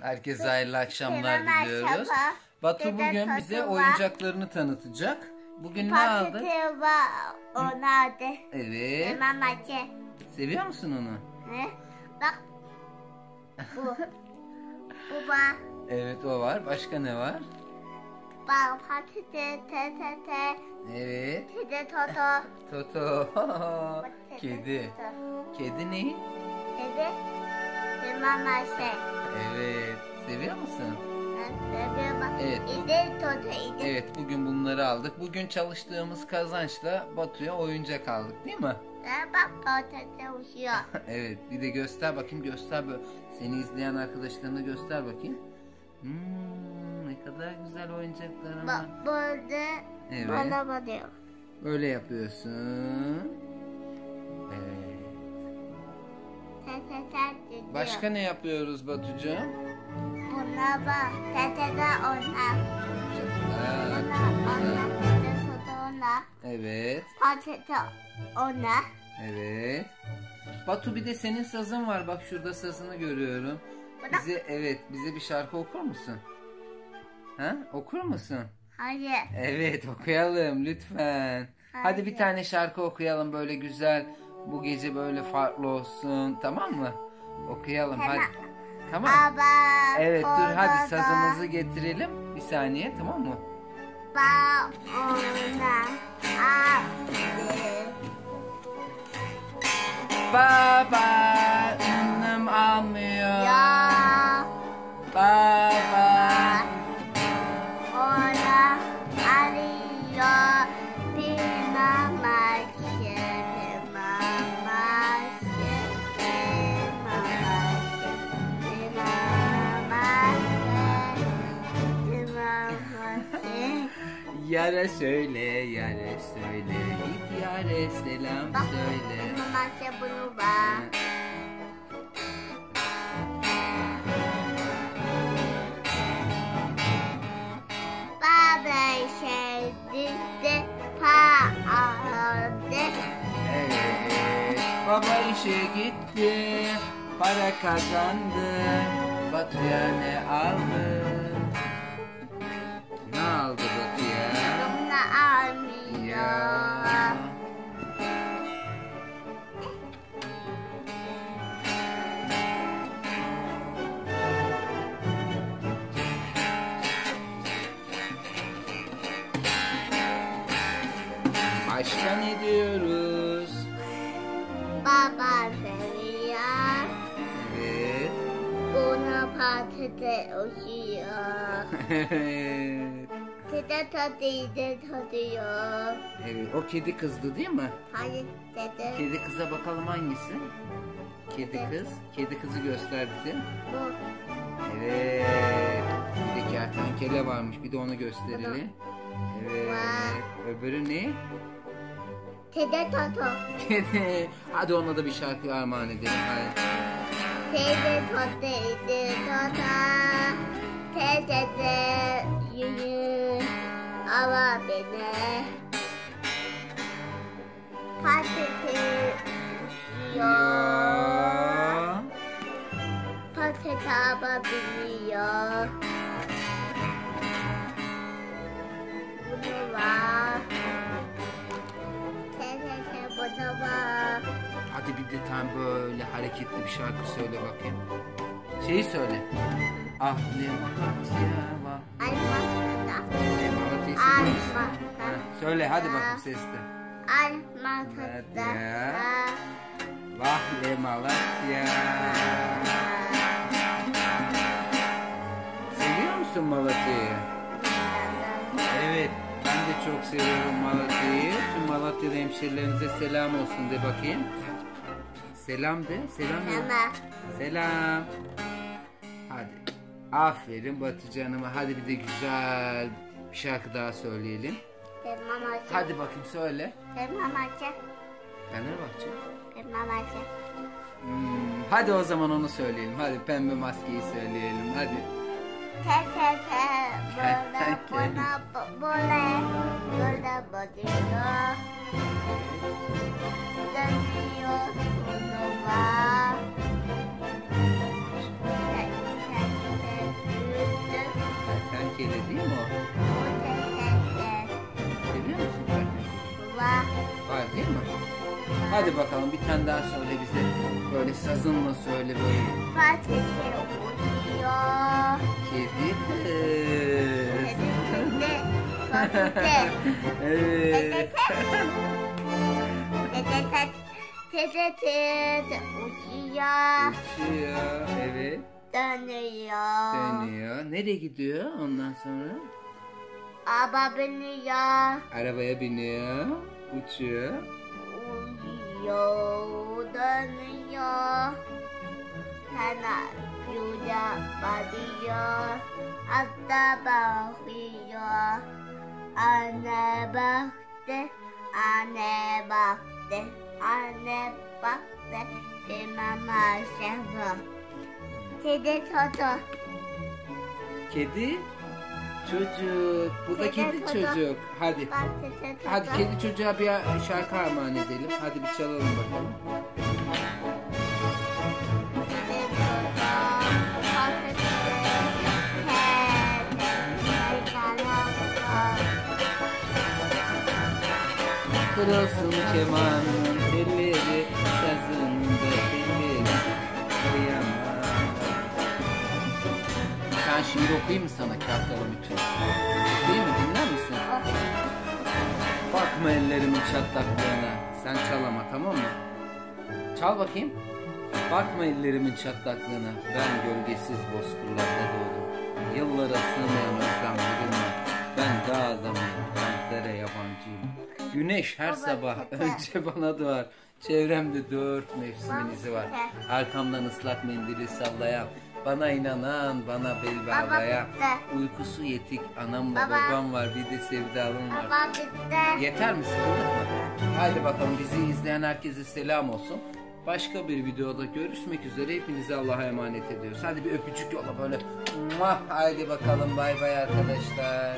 Herkese hayırlı akşamlar diliyoruz. Batu bugün bize oyuncaklarını tanıtacak. Bugün ne var. Onu aldı. Evet. Seviyor musun onu? Bak. Bu. Bu var. Evet o var. Başka ne var? Evet. Toto. Toto. Kedi. Kedi ne? Kedi. Ve mamacı. Evet. Seviyor musun? Evet. Evet. İde toto ide. Evet bugün bunları aldık. Bugün çalıştığımız kazançla Batu'ya oyuncak aldık değil mi? Ve Bak patates uçuyor. Evet bir de göster bakayım göster böyle. Seni izleyen arkadaşlarına göster bakayım. Hmm, ne kadar güzel oyuncaklarım var. Bak burada Evet. bana bakıyor. Böyle yapıyorsun. Evet. Başka ne yapıyoruz Batucuğum? Buna bak. Te te te ona. Ona Çok güzel. ona. Ona. Evet. Patates ona. Evet. Batu bir de senin sazın var. Bak şurada sazını görüyorum. Bize evet bize bir şarkı okur musun? Ha? Okur musun? Hayır. Evet okuyalım lütfen. Hadi bir Hayır. tane şarkı okuyalım böyle güzel. Bu gece böyle farklı olsun. Tamam mı? Okuyalım Tamam. hadi. Tamam. Baba. Evet dur hadi sazımızı getirelim. Bir saniye tamam mı? Ba ona. Baba Yara söyle, yara söyle. Git yare selam Bak, söyle. mamaşı bunu bak. Baba sevdi pa aldı. Evet. Baba işe gitti. Para kazandı. Batu'ya ne aldı? Başka ne diyoruz? Baba seviyor. Evet. Buna patates uçuyor. evet. Dede tadıydı tadıyor. Evet. O kedi kızdı değil mi? Hayır dede. Kedi kıza bakalım hangisi? Kedi kız. Kedi kızı göster bize. Bu. Evet. Bir de kertenkele varmış. Bir de onu gösterelim. Evet. Öbürü ne? Dede toto. Hadi ona da bir şarkı armağan edelim. Hadi. Dede tadıydı tata. Dede de yürü. Ama beni. Patates. Ya. Patates ama biliyor. Hadi bir de tam böyle hareketli bir şarkı söyle bakayım. Şeyi söyle. Ah ne Malatya var. Almatada. Ne Malatya'yı. Söyle hadi bakayım sesle. Almatada. Vah le Malatya. Seviyor musun Malatya'yı? Evet. Ben de çok seviyorum Malatya'yı. Tüm Malatya'da hemşerilerinize selam olsun de bakayım. Selam de. Selam. Ama Selam. Hadi. Aferin Batı canıma. Hadi bir de güzel bir şarkı daha söyleyelim. mamacı. Hadi bakayım söyle. Mamacı. Fenerbahçe. Mamacı. Hmm, hadi o zaman onu söyleyelim. Hadi pembe maskeyi söyleyelim. Hadi. Te te te. Kedi değil mi o? Seviyor musun kardeşim? Var değil mi? Hadi bakalım bir tane daha söyle bize. Böyle sazınla söyle böyle. Kedi kız. Evet. Uçuyor, Uçuyor. Evet. Dönüyor, Dönüyor. Nereye gidiyor ondan sonra? araba biniyor, Arabaya biniyor. Uçuyor. uyuyor, dönüyor. Sana yuya bakıyor, hatta bakıyor. Anne baktı, anne baktı, anne baktı. Bir mama seviyor. Kedi toto. Kedi çocuk. Bu da Kedi çocuk. çocuk. Hadi. Hadi kedi çocuğa bir şarkı armağan edelim. Hadi bir çalalım bakalım. Kırılsın kemanın Şiir okuyayım mı sana Kartalım için? Okuyayım mı? Dinler misin? Bakma ellerimin çatlaklığına. Sen çal ama tamam mı? Çal bakayım. Bakma ellerimin çatlaklığına. Ben gölgesiz bozkırlarda doğdum. Yıllara sığmayan özlem var. Ben dağ adamıyım. Renklere yabancıyım. Güneş her sabah önce bana doğar. Çevremde dört mevsimin izi var. Arkamdan ıslak mendili sallayan. Bana inanan, bana bel bağlayan. tete. Uykusu yetik anamla Baba. babam var bir de sevdalım var. Baba bitti. Yeter mi sıkıldık mı? Haydi bakalım bizi izleyen herkese selam olsun. Başka bir videoda görüşmek üzere. Hepinizi Allah'a emanet ediyoruz. Hadi bir öpücük yolla böyle. Haydi bakalım bay bay arkadaşlar.